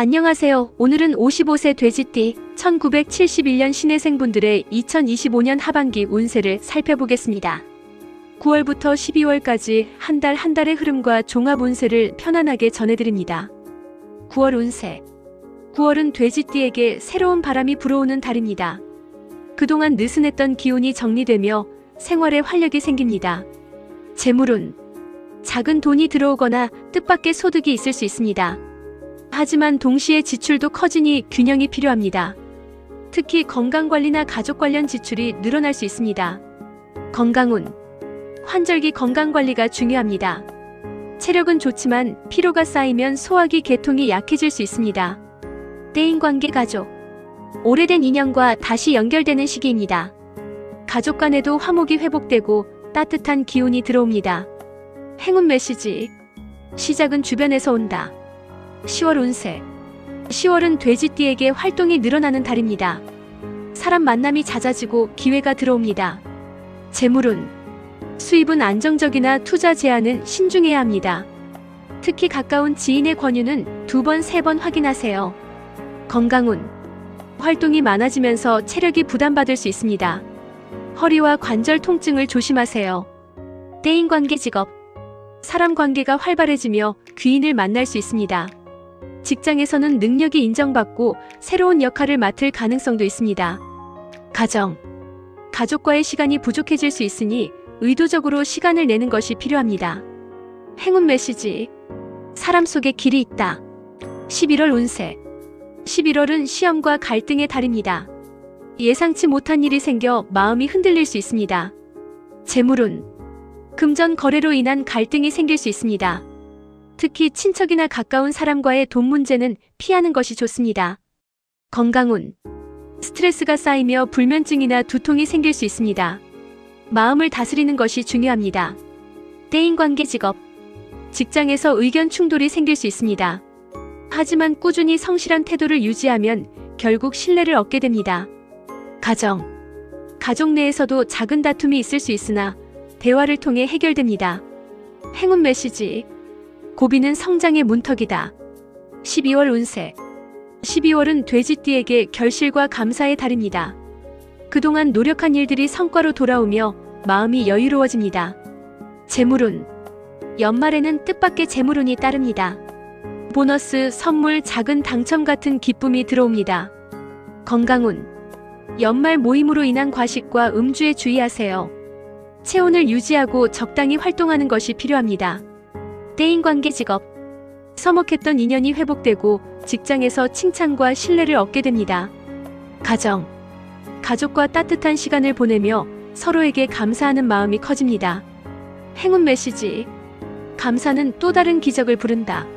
안녕하세요. 오늘은 55세 돼지띠 1971년 신혜생분들의 2025년 하반기 운세를 살펴보겠습니다. 9월부터 12월까지 한달한 달의 흐름과 종합 운세를 편안하게 전해드립니다. 9월 운세 9월은 돼지띠에게 새로운 바람이 불어오는 달입니다. 그동안 느슨했던 기운이 정리되며 생활에 활력이 생깁니다. 재물운 작은 돈이 들어오거나 뜻밖의 소득이 있을 수 있습니다. 하지만 동시에 지출도 커지니 균형이 필요합니다. 특히 건강관리나 가족 관련 지출이 늘어날 수 있습니다. 건강운 환절기 건강관리가 중요합니다. 체력은 좋지만 피로가 쌓이면 소화기 계통이 약해질 수 있습니다. 대인관계 가족 오래된 인연과 다시 연결되는 시기입니다. 가족 간에도 화목이 회복되고 따뜻한 기운이 들어옵니다. 행운 메시지 시작은 주변에서 온다. 10월 운세 10월은 돼지띠에게 활동이 늘어나는 달입니다. 사람 만남이 잦아지고 기회가 들어옵니다. 재물운 수입은 안정적이나 투자 제한은 신중해야 합니다. 특히 가까운 지인의 권유는 두 번, 세 번 확인하세요. 건강운 활동이 많아지면서 체력이 부담받을 수 있습니다. 허리와 관절 통증을 조심하세요. 대인 관계 직업 사람 관계가 활발해지며 귀인을 만날 수 있습니다. 직장에서는 능력이 인정받고 새로운 역할을 맡을 가능성도 있습니다. 가정 가족과의 시간이 부족해질 수 있으니 의도적으로 시간을 내는 것이 필요합니다. 행운 메시지 사람 속에 길이 있다. 11월 운세 11월은 시험과 갈등의 달입니다. 예상치 못한 일이 생겨 마음이 흔들릴 수 있습니다. 재물운 금전 거래로 인한 갈등이 생길 수 있습니다. 특히 친척이나 가까운 사람과의 돈 문제는 피하는 것이 좋습니다. 건강운 스트레스가 쌓이며 불면증이나 두통이 생길 수 있습니다. 마음을 다스리는 것이 중요합니다. 대인 관계 직업 직장에서 의견 충돌이 생길 수 있습니다. 하지만 꾸준히 성실한 태도를 유지하면 결국 신뢰를 얻게 됩니다. 가정 가족 내에서도 작은 다툼이 있을 수 있으나 대화를 통해 해결됩니다. 행운 메시지 고비는 성장의 문턱이다. 12월 운세 12월은 돼지띠에게 결실과 감사의 달입니다. 그동안 노력한 일들이 성과로 돌아오며 마음이 여유로워집니다. 재물운 연말에는 뜻밖의 재물운이 따릅니다. 보너스, 선물, 작은 당첨 같은 기쁨이 들어옵니다. 건강운 연말 모임으로 인한 과식과 음주에 주의하세요. 체온을 유지하고 적당히 활동하는 것이 필요합니다. 대인 관계 직업 서먹했던 인연이 회복되고 직장에서 칭찬과 신뢰를 얻게 됩니다. 가정 가족과 따뜻한 시간을 보내며 서로에게 감사하는 마음이 커집니다. 행운 메시지 감사는 또 다른 기적을 부른다.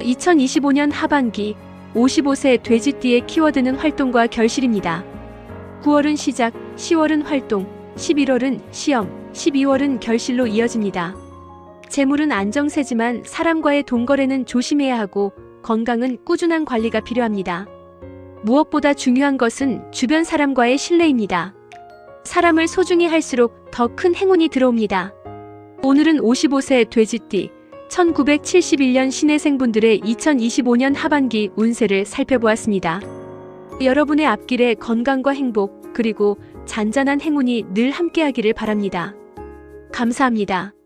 2025년 하반기 55세 돼지띠의 키워드는 활동과 결실입니다. 9월은 시작, 10월은 활동, 11월은 시험, 12월은 결실로 이어집니다. 재물은 안정세지만 사람과의 동거래는 조심해야 하고 건강은 꾸준한 관리가 필요합니다. 무엇보다 중요한 것은 주변 사람과의 신뢰입니다. 사람을 소중히 할수록 더 큰 행운이 들어옵니다. 오늘은 55세 돼지띠 1971년 신혜생분들의 2025년 하반기 운세를 살펴보았습니다. 여러분의 앞길에 건강과 행복 그리고 잔잔한 행운이 늘 함께하기를 바랍니다. 감사합니다.